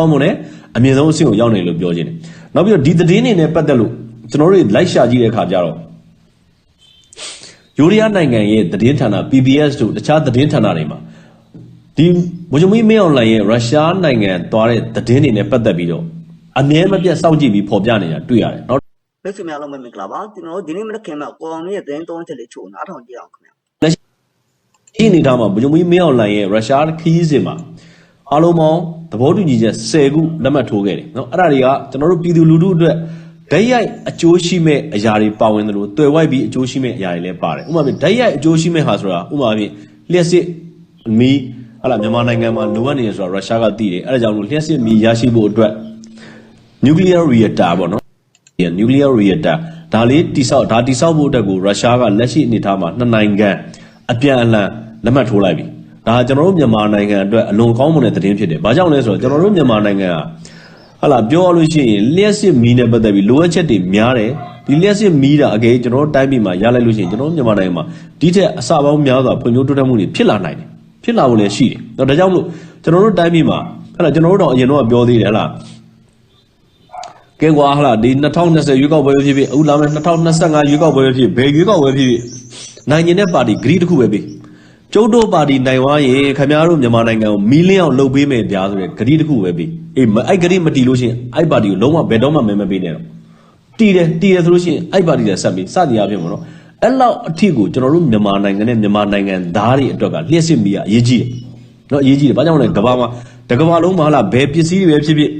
ကောင်းမွန်တဲ့အမြင့်ဆုံးအဆင့်ကိုရောက်နေလို့ပြောခြင်းတယ်နောက်ပြီးတော့ဒီသတင်းတွေနဲ့ပတ်သက်လို့ကျွန်တော်တို့လိုက်ရှာကြည့်တဲ့အခါကျတော့ယူရီးယားနိုင်ငံရဲ့သတင်းဌာန PBS တို့တခြားသတင်းဌာနတွေမှာဒီဗိုလ်ချုပ်မင်းမင်းအွန်လိုင်းရဲ့ရုရှားနိုင်ငံသွားတဲ့သတင်းတွေနဲ့ပတ်သက်ပြီးတော့အမြဲမပြတ်စောင့်ကြည့်ပြီးဖော်ပြနေတာတွေ့ရတယ်နော်လက်ရှိများလုံးမင်္ဂလာပါကျွန်တော်တို့ဒီနေ့မနက်ခင်းမှာကိုအောင်ရဲ့သတင်းသုံးချက်လေးချို့နားထောင်ကြည့်အောင်ခင်ဗျာဒီအနေထားမှာဗိုလ်ချုပ်မင်းမင်းအွန်လိုင်းရဲ့ရုရှားခရီးစဉ်မှာ အားလုံးပေါင်းသဘောတူညီချက်10ခုလက်မှတ်ထိုးခဲ့တယ်နော်အဲ့ဒါတွေကကျွန်တော်တို့ပြည်သူလူထုအတွက်ဓာတ်ရိုက်အကျိုးရှိမဲ့အရာတွေပါဝင်တယ်လို့တွေ့ဝိုက်ပြီးအကျိုးရှိမဲ့အရာတွေလည်းပါတယ်ဥပမာပြဓာတ်ရိုက်အကျိုးရှိမဲ့ဟာဆိုတာဥပမာပြလျှက်စစ်မီးဟာလာမြန်မာနိုင်ငံမှာလိုအပ်နေတယ်ဆိုတာရုရှားကသိတယ်အဲ့ဒါကြောင့်လို့လျှက်စစ်မီးရရှိဖို့အတွက် nuclear reactor ပေါ့နော် nuclear reactor ဒါလေးတိဆောက်ဒါတိဆောက်ဖို့အတွက်ကိုရုရှားကလက်ရှိအနေအထားမှာနှစ်နိုင်ငံအပြန်အလှန်လက်မှတ်ထိုးလိုက်ပြီ ဒါကကျွန်တော်တို့မြန်မာနိုင်ငံအတွက်အလွန်ကောင်းမွန်တဲ့သတင်းဖြစ်တယ်ဘာကြောင့်လဲဆိုတော့ကျွန်တော်တို့မြန်မာနိုင်ငံကဟာလာပြောရလို့ရှိရင်လျှက်စစ်မီးနဲ့ပတ်သက်ပြီးလိုအပ်ချက်တွေများတယ်ဒီလျှက်စစ်မီးတာအကယ်ကျွန်တော်တို့တိုင်းပြည်မှာရလိုက်လို့ရှိရင်ကျွန်တော်တို့မြန်မာနိုင်ငံမှာဒီထက်အစပေါင်းများစွာဖွံ့ဖြိုးတိုးတက်မှုတွေဖြစ်လာနိုင်တယ်ဖြစ်လာဖို့လည်းရှိတယ်ဒါကြောင့်မလို့ကျွန်တော်တို့တိုင်းပြည်မှာဟာလာကျွန်တော်တို့တော့အရင်တော့ပြောသေးတယ်ဟလားကဲကွာဟလာဒီ2020ရွေးကောက်ပွဲပဲဖြစ်ဖြစ်အခုလာမယ့်2025ရွေးကောက်ပွဲပဲဖြစ်ဖြစ်ဘယ်ရွေးကောက်ပွဲဖြစ်ဖြစ်နိုင်ကျင်တဲ့ပါတီဂရီတစ်ခုပဲပေး ကျုပ်တို့ပါတီနိုင်သွားရင်ခင်ဗျားတို့မြန်မာနိုင်ငံကိုမီလီယံအောင်လှုပ်ပေးမယ်ဗျာဆိုတဲ့ဂရီတစ်ခုပဲပေးအေးမအဲ့ဂရီမတီလို့ရှိရင်အဲ့ပါတီကိုလုံးဝဘယ်တော့မှမဲမပေးနဲ့တော့တီတယ်တီတယ်ဆိုလို့ရှိရင်အဲ့ပါတီလည်းဆက်ပြီးစသည်အဖြစ်ပေါ့နော်အဲ့လောက်အထစ်ကိုကျွန်တော်တို့မြန်မာနိုင်ငံနဲ့မြန်မာနိုင်ငံသားတွေအတွက်ကလျှက်စစ်မိရအရေးကြီးတယ်နော်အရေးကြီးတယ်။ဘာကြောင့်လဲကဘာမှာတကဘာလုံးမှာဟလာဘယ်ပစ္စည်းတွေပဲဖြစ်ဖြစ်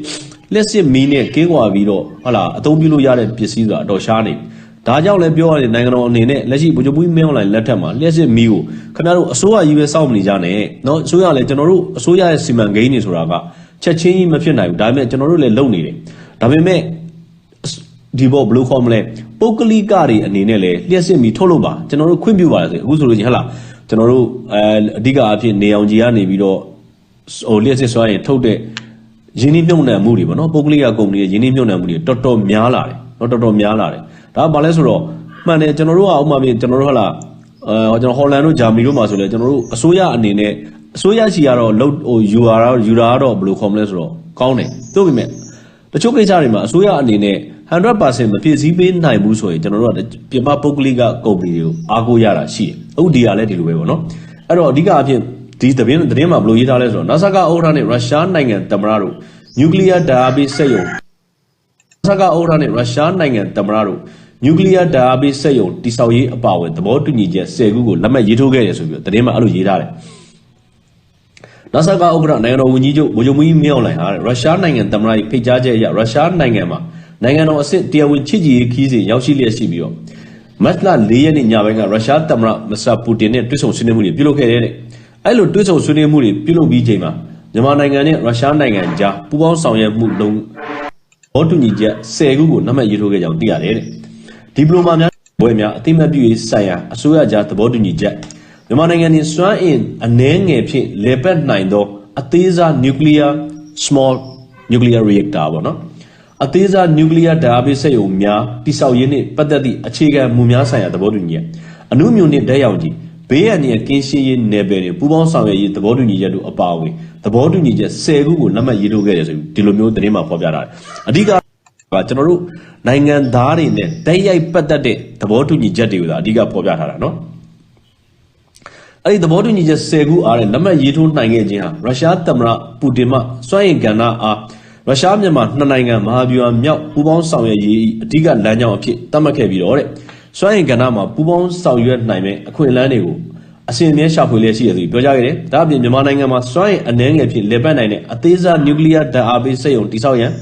လက်စစ်မီးနဲ့ကင်းကွာပြီးတော့ဟလာအသုံးပြုလို့ရတဲ့ပစ္စည်းဆိုတာအတော်ရှားနေပြီ။ ဒါကြောင့်လည်းပြောရတယ်နိုင်ငံတော်အနေနဲ့လက်ရှိဗိုလ်ချုပ်မှုမင်းအောင်လှိုင်လက်ထက်မှာလက်စစ်မီးကိုခင်ဗျားတို့အစိုးရကြီးပဲစောင့်မနေကြနဲ့။နော်အစိုးရလည်းကျွန်တော်တို့အစိုးရရဲ့စီမံကိန်းတွေဆိုတာကချက်ချင်းကြီးမဖြစ်နိုင်ဘူး။ဒါပေမဲ့ကျွန်တော်တို့လည်းလုပ်နေတယ်။ဒါပေမဲ့ဒီဘောဘယ်လိုခေါ်မလဲပုဂ္ဂလိကတွေအနေနဲ့လည်းလျှက်စစ်မီထုတ်လို့ပါကျွန်တော်တို့ခွင့်ပြုပါတယ်ဆိုအခုဆိုလို့ချင်းဟလာကျွန်တော်တို့အဲအဓိကအဖြစ်နေအောင်ကြီးကနေပြီးတော့ဟိုလျှက်စစ်စွာရင်ထုတ်တဲ့ရင်းနှီးမြှုပ်နှံမှုတွေပေါ့နော်ပုဂ္ဂလိကကုမ္ပဏီရဲ့ရင်းနှီးမြှုပ်နှံမှုတွေတော်တော်များလာတယ်နော်တော်တော်များလာတယ် ဒါကဘာလဲဆိုတော့မှန်တယ်ကျွန်တော်တို့ကဥပမာပြင်ကျွန်တော်တို့ဟလာအဲကျွန်တော်ဟော်လန်တို့ဂျာမနီတို့မှာဆိုလဲကျွန်တော်တို့အစိုးရအနေနဲ့အစိုးရစီကတော့လုတ်ဟိုယူရာယူရာကတော့ဘယ်လိုခေါ်မလဲဆိုတော့ကောင်းတယ်သို့ပေမဲ့တချို့ကိစ္စတွေမှာအစိုးရအနေနဲ့100%မပြည့်စည်ပေးနိုင်ဘူးဆိုရင်ကျွန်တော်တို့ကပြမပုဂ္ဂလိကကုမ္ပဏီတွေကိုအားကိုးရတာရှိတယ်။အခုဒီကလည်းဒီလိုပဲပေါ့နော်။အဲ့တော့အဓိကအဖြစ်ဒီသတင်းသတင်းမှာဘယ်လိုရေးထားလဲဆိုတော့ NASA ကဥက္ကဋ္ဌနဲ့ရုရှားနိုင်ငံသမ္မတတို့နျူကလ িয়ার ဓာတ်အားပေးစက်ရုံ NASA ကဥက္ကဋ္ဌနဲ့ရုရှားနိုင်ငံသမ္မတတို့ နျူကလ িয়ার ဓာတ်အားပေးစက်ရုံတိစောက်ရေးအပါအဝင်သဘောတူညီချက်10ခုကိုလက်မှတ်ရေးထိုးခဲ့တယ်ဆိုပြီးတော့သတင်းမှာအဲ့လိုရေးထားတယ်။ NASA ကဥက္ကဋ္ဌနိုင်ငံတော်ဝန်ကြီးချုပ်ဗိုလ်ချုပ်မူကြီးမင်းအောင်လှိုင်ဟာရုရှားနိုင်ငံသမ္မတ၏ဖိတ်ကြားချက်အရရုရှားနိုင်ငံမှာနိုင်ငံတော်အဆင့်တရားဝင်ချစ်ကြည်ရေးခီးစဉ်ရောက်ရှိလျက်ရှိပြီးတော့မတ်လ၄ရက်နေ့ညပိုင်းကရုရှားသမ္မတမစ္စတာပူတင်နဲ့တွေ့ဆုံဆွေးနွေးမှုတွေပြုလုပ်ခဲ့တဲ့အဲ့လိုတွေ့ဆုံဆွေးနွေးမှုတွေပြုလုပ်ပြီးချိန်မှာမြန်မာနိုင်ငံနဲ့ရုရှားနိုင်ငံကြားပူးပေါင်းဆောင်ရွက်မှုလုံးဘောတူညီချက်10ခုကိုနံပါတ်ရေးထိုးခဲ့ကြောင်းသိရတယ်တဲ့ ဒီပလိုမာများဘွဲများအသိမှတ်ပြုရေးဆိုင်ရာအစိုးရကြားသဘောတူညီချက်မြန်မာနိုင်ငံတွင်စွမ်းအင်အနှဲငယ်ဖြင့်လေပတ်နိုင်သောအသေးစား nuclear small nuclear reactor ပေါ့နော်အသေးစား nuclear ဓာတ်အားပေးစက်ရုံများတိစောက်ရေးနှင့်ပတ်သက်သည့်အခြေခံမူများဆိုင်ရာသဘောတူညီချက်အနုမြုံနှင့်ဓာတ်ရောင်ကြီးဘေးရန်ရဲ့ကင်းရှင်းရေးနယ်ပယ်တွင်ပူးပေါင်းဆောင်ရွက်ရေးသဘောတူညီချက်တို့အပါအဝင်သဘောတူညီချက်10ခုကိုလက်မှတ်ရေးထိုးခဲ့တယ်ဆိုပြီးဒီလိုမျိုးသတင်းမှာဖော်ပြထားတယ်အဓိက ကျွန်တော်တို့နိုင်ငံသားတွေနဲ့တိုက်ရိုက်ပတ်သက်တဲ့သဘောတူညီချက်တွေကိုသာအဓိကဖော်ပြထားတာနော်အဲ့ဒီသဘောတူညီချက်10ခုအားနဲ့လက်မှတ်ရေးထိုးနိုင်ခဲ့ခြင်းဟာရုရှားသမ္မတပူတင်မှစွန့်ရင်ကဏ္ဍအားရုရှားမြန်မာနှစ်နိုင်ငံမဟာဗျူဟာမြောက်ပူးပေါင်းဆောင်ရွက်ရေးအဓိကလမ်းကြောင်းအဖြစ်သတ်မှတ်ခဲ့ပြီးတော့တဲ့စွန့်ရင်ကဏ္ဍမှာပူးပေါင်းဆောင်ရွက်နိုင်မယ့်အခွင့်အလမ်းတွေကိုအစဉ်အမြဲရှာဖွေလျက်ရှိတယ်ဆိုပြီးပြောကြခဲ့တယ်။ဒါ့အပြင်မြန်မာနိုင်ငံမှာစွန့်ရင်အနှဲငယ်ဖြင့်လေပတ်နိုင်တဲ့အသေးစားနျူကလ িয়ার ဓာတ်အားပေးစက်ရုံတည်ဆောက်ရန်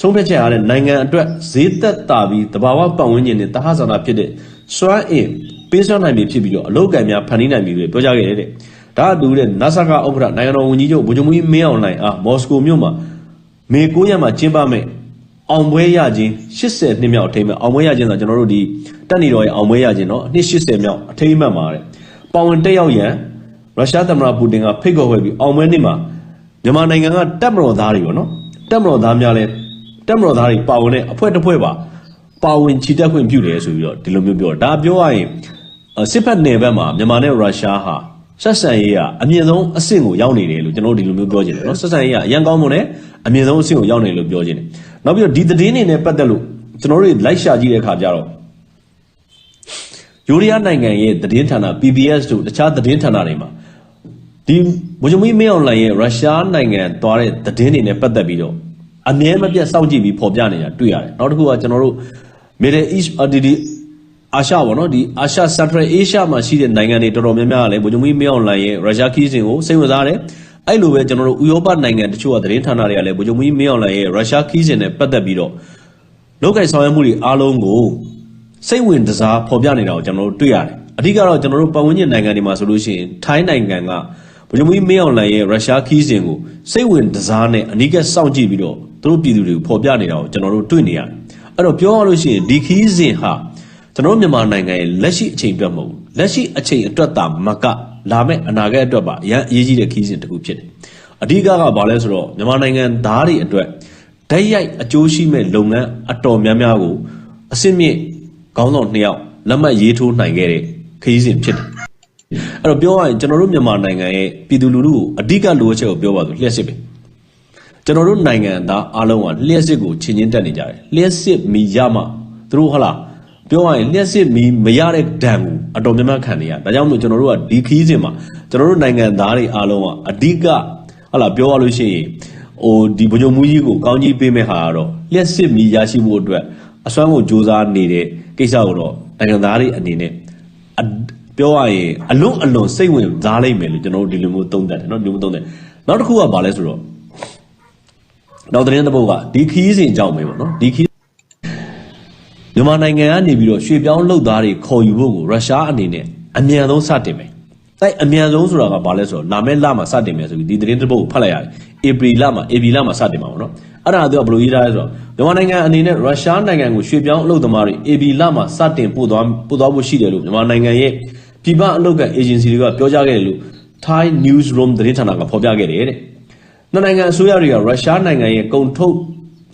ဆုံးဖြတ်ချက်အားနဲ့နိုင်ငံအတွက်ဈေးသက်သာပြီးတဘာဝပတ်ဝန်းကျင်နဲ့တဟဆန္ဒဖြစ်တဲ့စွမ်းအင်ပေးစွမ်းနိုင်ပြီဖြစ်ပြီးတော့အလောက်ကန်များဖန်တီးနိုင်ပြီလို့ပြောကြားခဲ့တဲ့ဒါအတူတဲ့ NASA ကဥက္ကဋ္ဌနိုင်ငံတော်ဝန်ကြီးချုပ်ဗိုလ်ချုပ်မှုကြီးမင်းအောင်လှိုင်အားမော်စကိုမြို့မှာမေ9ရက်မှာကျင်းပမဲ့အောင်ပွဲရခြင်း80နှစ်မြောက်အထိမ်းအမှတ်အောင်ပွဲရခြင်းဆိုတော့ကျွန်တော်တို့ဒီတက်နေတော်ရဲ့အောင်ပွဲရခြင်းเนาะနှစ်80မြောက်အထိမ်းအမှတ်မှာတဲ့ပါဝင်တက်ရောက်ရန်ရုရှားသမ္မတပူတင်ကဖိတ်ခေါ်ခဲ့ပြီးအောင်ပွဲနေ့မှာမြန်မာနိုင်ငံကတပ်မတော်သားတွေပေါ့နော်တပ်မတော်သားများလည်း တက်မတော်သားတွေပါဝင်တဲ့အဖွဲ့တစ်ဖွဲ့ပါပါဝင်ချီတက်ခွင့်ပြုတယ်ဆိုပြီးတော့ဒီလိုမျိုးပြောတာဒါပြောရရင်အစစ်ဖက်နယ်ဘက်မှာမြန်မာနဲ့ရုရှားဟာဆက်ဆံရေးကအမြင့်ဆုံးအဆင့်ကိုရောက်နေတယ်လို့ကျွန်တော်တို့ဒီလိုမျိုးပြောချင်တယ်နော်ဆက်ဆံရေးကအရန်ကောင်းမွန်တယ်အမြင့်ဆုံးအဆင့်ကိုရောက်နေတယ်လို့ပြောချင်တယ်နောက်ပြီးတော့ဒီသတင်းတွေနဲ့ပတ်သက်လို့ကျွန်တော်တို့လိုက်ရှာကြည့်တဲ့အခါကျတော့ယူရီးယားနိုင်ငံရဲ့သတင်းဌာန PBS တို့တခြားသတင်းဌာနတွေမှာဒီဗိုလ်ချုပ်မင်းမင်းအောင်လှိုင်ရဲ့ရုရှားနိုင်ငံသွားတဲ့သတင်းတွေနဲ့ပတ်သက်ပြီးတော့ အမြဲမပြတ်စောင့်ကြည့်ပြီးဖော်ပြနေတာတွေ့ရတယ်နောက်တစ်ခုကကျွန်တော်တို့ Middle East အဒီဒီအာရှပေါ့နော်ဒီအာရှ Central Asia မှာရှိတဲ့နိုင်ငံတွေတော်တော်များများကလည်းဗိုလ်ချုပ်မင်းမင်းအောင်လှိုင်ရဲ့ရုရှားခီးစဉ်ကိုစိတ်ဝင်စားတယ်အဲ့လိုပဲကျွန်တော်တို့ဥရောပနိုင်ငံတချို့ကသတင်းဌာနတွေကလည်းဗိုလ်ချုပ်မင်းမင်းအောင်လှိုင်ရဲ့ရုရှားခီးစဉ်နဲ့ပတ်သက်ပြီးတော့လောက်ကင်ဆောင်ရွက်မှုတွေအားလုံးကိုစိတ်ဝင်တစားဖော်ပြနေတာကိုကျွန်တော်တို့တွေ့ရတယ်အဓိကတော့ကျွန်တော်တို့ပတ်ဝန်းကျင်နိုင်ငံတွေမှာဆိုလို့ရှိရင်ထိုင်းနိုင်ငံကဗိုလ်ချုပ်မင်းမင်းအောင်လှိုင်ရဲ့ရုရှားခီးစဉ်ကိုစိတ်ဝင်တစားနဲ့အနီးကပ်စောင့်ကြည့်ပြီးတော့ သူတို့ပြည်သူတွေကိုဖော်ပြနေတာကိုကျွန်တော်တို့တွေ့နေရတယ်အဲ့တော့ပြောရလို့ရှိရင်ဒီခီးစဉ်ဟာကျွန်တော်တို့မြန်မာနိုင်ငံရဲ့လက်ရှိအချိန်အတွက်မဟုတ်ဘူးလက်ရှိအချိန်အတွက်သာမကလာမဲ့အနာဂတ်အတွက်ပါအရန်အရေးကြီးတဲ့ခီးစဉ်တစ်ခုဖြစ်တယ်အဓိကကဘာလဲဆိုတော့မြန်မာနိုင်ငံသားတွေအတွက်ဓာတ်ရိုက်အကျိုးရှိမဲ့လုပ်ငန်းအတော်များများကိုအစစ်မြင့်ခေါင်းဆောင်နှစ်ယောက်လက်မှတ်ရေးထိုးနိုင်ခဲ့တဲ့ခီးစဉ်ဖြစ်တယ်အဲ့တော့ပြောရရင်ကျွန်တော်တို့မြန်မာနိုင်ငံရဲ့ပြည်သူလူထုကိုအဓိကလိုအပ်ချက်ကိုပြောပါဆိုလျှက်စစ်ပဲ ကျွန်တော်တို့နိုင်ငံသားအားလုံးကလျှက်စစ်ကိုချင်းချင်းတက်နေကြတယ်လျှက်စစ်မီရမှသူတို့ဟလားပြောရရင်လျှက်စစ်မီမရတဲ့ဒဏ်ကိုအတော်များများခံနေရဒါကြောင့်မို့ကျွန်တော်တို့ကဒီခီးစဉ်မှာကျွန်တော်တို့နိုင်ငံသားတွေအားလုံးကအဓိကဟလာပြောရလို့ရှိရင်ဟိုဒီဗကြုံမူကြီးကိုကောင်းကြီးပေးမဲ့ဟာကတော့လျှက်စစ်မီရရှိဖို့အတွက်အစွမ်းကိုစူးစမ်းနေတဲ့ကိစ္စကိုတော့နိုင်ငံသားတွေအနေနဲ့ အပြောရရင်အလွန်အလွန်စိတ်ဝင်စားလိမ့်မယ်လို့ကျွန်တော်တို့ဒီလိုမျိုးသုံးသပ်တယ်เนาะဒီလိုမျိုးသုံးသပ်နောက်တစ်ခုကဘာလဲဆိုတော့ နောက်သတင်းတစ်ပုဒ်ကဒီခီးစဉ်ကြောင့်ပဲပေါ့နော်ဒီခီးမြန်မာနိုင်ငံကနေပြီးတော့ရွှေပြောင်းလုပ်သားတွေခေါ်ယူဖို့ကိုရုရှားအနေနဲ့အမြန်ဆုံးစတင်မယ်အဲ့အမြန်ဆုံးဆိုတာကဘာလဲဆိုတော့လာမယ့်လမှာစတင်မယ်ဆိုပြီးဒီသတင်းတစ်ပုဒ်ကိုဖတ်လိုက်ရတယ်ဧပြီလမှာဧပြီလမှာစတင်မှာပေါ့နော်အဲ့ဒါကသူကဘယ်လိုရေးထားလဲဆိုတော့မြန်မာနိုင်ငံအနေနဲ့ရုရှားနိုင်ငံကိုရွှေပြောင်းအလုပ်သမားတွေဧပြီလမှာစတင်ပို့သွားပို့သွားဖို့ရှိတယ်လို့မြန်မာနိုင်ငံရဲ့ပြည်ပအလုပ်က agency တွေကပြောကြားခဲ့တယ်လို့ Thai Newsroom သတင်းဌာနကဖော်ပြခဲ့တယ်တဲ့ နှစ်နိုင်ငံအစိုးရတွေကရုရှားနိုင်ငံရဲ့ကုန်ထုတ်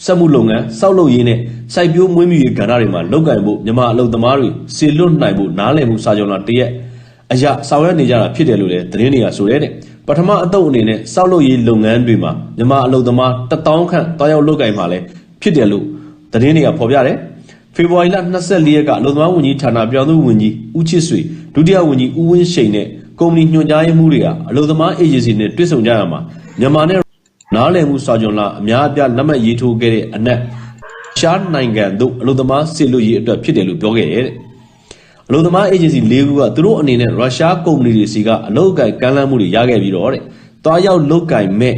စက်မှုလုပ်ငန်းစောက်လုပ်ရေးနဲ့စိုက်ပျိုးမွေးမြူရေးကဏ္ဍတွေမှာလုပ်ကိုင်ဖို့မြန်မာအလုပ်သမားတွေစေလွတ်နိုင်ဖို့နားလည်မှုစာချုပ်လာတရက်အရာဆောင်ရွက်နေကြတာဖြစ်တယ်လို့လည်းသတင်းတွေကဆိုရဲတဲ့ပထမအတုပ်အနေနဲ့စောက်လုပ်ရေးလုပ်ငန်းတွေမှာမြန်မာအလုပ်သမား1000ခန့်တောင်းရောက်လုပ်ကိုင်မှာလည်းဖြစ်တယ်လို့သတင်းတွေကဖော်ပြတယ်ဖေဖော်ဝါရီလ24ရက်ကလုံသမားဝန်ကြီးဌာနပြောင်းသူဝန်ကြီးဦးချစ်ဆွေဒုတိယဝန်ကြီးဦးဝင်းရှိန်နဲ့ကုမ္ပဏီညွှန်ကြားရေးမှူးတွေကအလုံသမားအေဂျင်စီနဲ့တွေ့ဆုံကြရမှာမြန်မာနဲ့ နားလည်မှုစာချုပ်လာအများအပြားလက်မှတ်ရေးထိုးခဲ့တဲ့အနက်ရှားနိုင်ငံတို့အလုံသမားစစ်လို့ရေးအတွက်ဖြစ်တယ်လို့ပြောခဲ့တယ်တဲ့အလုံသမားအေဂျင်စီ၄ခုကသူတို့အနေနဲ့ရုရှားကုမ္ပဏီတွေစီကအလုပ်အကိုင်ကမ်းလှမ်းမှုတွေရခဲ့ပြီးတော့တဲ့တွားရောက်လုပ်ကင်မဲ့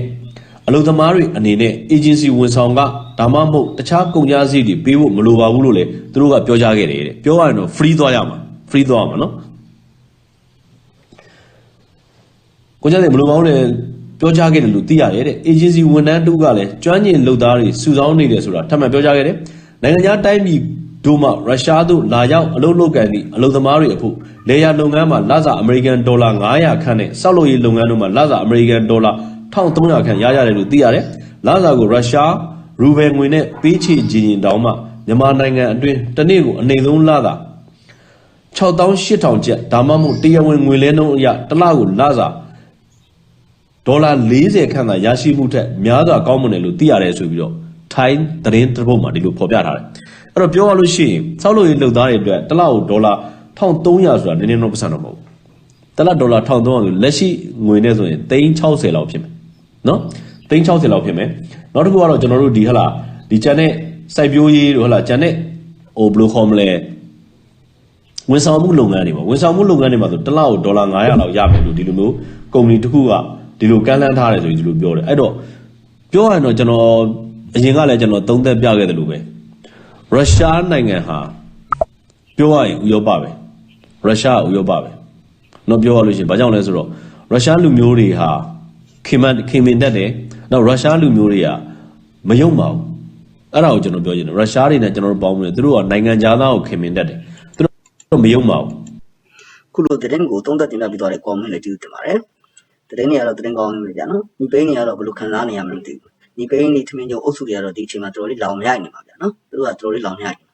အလုံသမားတွေအနေနဲ့ agency ဝန်ဆောင်ကဒါမှမဟုတ်တခြားကုန်ကြမ်းစည်းတွေပေးဖို့မလိုပါဘူးလို့လည်းသူတို့ကပြောကြားခဲ့တယ်တဲ့ပြောရရင်တော့ free သွားရမှာ free သွားရမှာနော်ကိုကြတဲ့မလိုပါဘူးလေ ပြောကြားခဲ့တယ်လို့သိရတယ်တဲ့ agency ဝန်ထမ်းတို့ကလည်းကျွမ်းကျင်လုပ်သားတွေစုဆောင်းနေတယ်ဆိုတာထပ်မံပြောကြားခဲ့တယ်နိုင်ငံခြားတိုင်းပြည်တို့မှရုရှားတို့လာရောက်အလုပ်လုပ်ကန်သည့်အလုပ်သမားတွေအဖို့လေယာလုပ်ငန်းမှာလစာအမေရိကန်ဒေါ်လာ900ခန့်နဲ့စောက်လုပ်ရေးလုပ်ငန်းတို့မှာလစာအမေရိကန်ဒေါ်လာ1300ခန့်ရရတယ်လို့သိရတယ်လစာကိုရုရှားရူဘယ်ငွေနဲ့ပေးချေခြင်းရင်တောင်းမှမြန်မာနိုင်ငံအတွင်းတစ်နေ့ကိုအနေဆုံးလသာ6800ကျပ်ဒါမှမဟုတ်တရားဝင်ငွေလဲနှုန်းအရတစ်လကိုလစာ ဒေါ်လာ40ခန့်သာရရှိမှုထက်များစွာကောင်းမွန်တယ်လို့သိရတယ်ဆိုပြီးတော့ထိုင်းသတင်းတစ်ပုဒ်မှာဒီလိုဖော်ပြထားတယ်အဲ့တော့ပြောရလို့ရှိရင်စောက်လို့ရေးလုပ်သားတွေအတွက်တစ်လကိုဒေါ်လာ1300ဆိုတာနည်းနည်းတော့ပတ်စံတော့မဟုတ်ဘူးတစ်လဒေါ်လာ1300ဆိုလက်ရှိငွေနဲ့ဆိုရင်360လောက်ဖြစ်မယ်နော်360လောက်ဖြစ်မယ်နောက်တစ်ခုကတော့ကျွန်တော်တို့ဒီဟလာဒီကျန်တဲ့စိုက်ပျိုးရေးတို့ဟလာကျန်တဲ့ဟိုဘယ်လိုခေါ်မလဲဝန်ဆောင်မှုလုပ်ငန်းတွေပေါ့ဝန်ဆောင်မှုလုပ်ငန်းတွေမှာဆိုတစ်လကိုဒေါ်လာ900လောက်ရမယ်လို့ဒီလိုမျိုးကုမ္ပဏီတစ်ခုက ဒီလိုကမ်းလှမ်းထားတယ်ဆိုပြီးဒီလိုပြောတယ်အဲ့တော့ပြောရရင်တော့ကျွန်တော်အရင်ကလည်းကျွန်တော်သုံးသက်ပြခဲ့တယ်လို့ပဲရုရှားနိုင်ငံဟာပြောရရင်ဥရောပပဲရုရှားကဥရောပပဲတော့ပြောရလို့ရှိရင်ဘာကြောင့်လဲဆိုတော့ရုရှားလူမျိုးတွေဟာခင်မခင်မင်တတ်တယ်နောက်ရုရှားလူမျိုးတွေကမယုံပါဘူးအဲ့ဒါကိုကျွန်တော်ပြောချင်တယ်ရုရှားတွေနဲ့ကျွန်တော်တို့ပေါင်းပြီးသူတို့ကနိုင်ငံသားကိုခင်မင်တတ်တယ်သူတို့မယုံပါဘူးခုလိုသတင်းကိုသုံးသပ်တင်ပြပြီးသွားတဲ့ comment လေးကြည့်တင်ပါတယ် သတင်းတွေကတော့သတင်းကောင်းနေကြနော်ဒီပိန်းတွေကတော့ဘယ်လိုခံစားနေရမလဲမသိဘူးဒီပိန်းတွေထမင်းကျုံအုပ်စုတွေကတော့ဒီအချိန်မှာတော်တော်လေးလောင်မြိုက်နေပါဗျာနော်သူတို့ကတော်တော်လေးလောင်မြိုက်နေ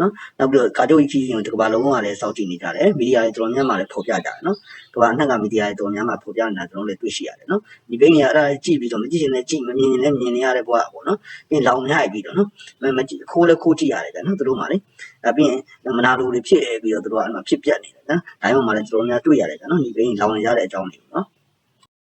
နော်နောက်ပြီးတော့ကာတိုကြီးကြီးကိုဒီကဘာလုံးကလည်းစောင့်ကြည့်နေကြတယ်မီဒီယာတွေတော်တော်များများလည်းဖော်ပြကြတယ်နော်ကဘာအနှက်ကမီဒီယာတွေတော်တော်များများဖော်ပြနေတာကျွန်တော်လည်းတွေ့ရှိရတယ်နော်ဒီဘိန်းကြီးကအဲ့ဒါကြည့်ပြီးတော့မကြည့်ရင်လည်းကြည့်မမြင်ရင်လည်းမြင်နေရတဲ့ဘဝပေါ့နော်ပြီးလောင်မြိုက်ပြီးတော့နော်မကြည့်ခိုးလည်းခိုးကြည့်ရတယ်ဗျနော်သူတို့မှလေအဲပြီးရင်မနာလိုတွေဖြစ်ပြီးတော့သူတို့ကအဲ့မှာဖြစ်ပြက်နေတယ်နော်ဒါမှမဟုတ်လည်းတော်တော်များတွေ့ရတယ်ဗျနော်ဒီဘိန်းကြီးလောင်နေရတဲ့အကြောင်းတွေနော်